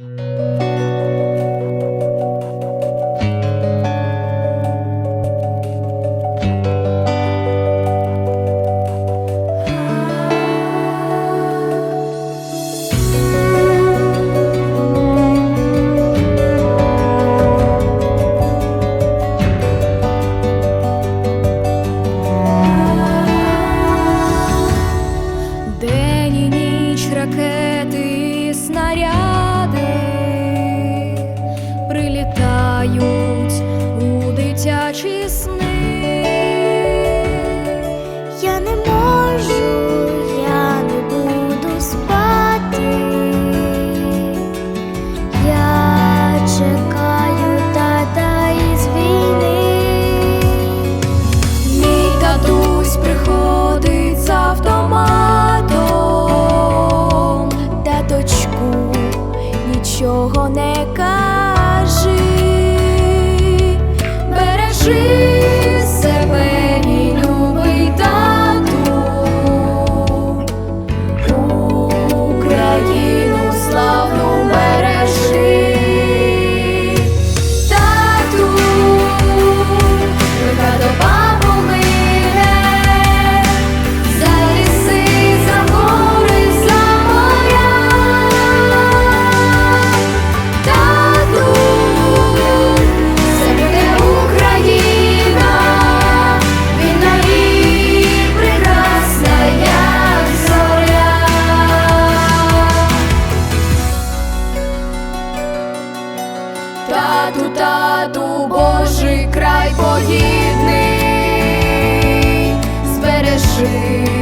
Mm-hmm. слово не кажи, бережи. тату, тату, Божий край погідний збережи.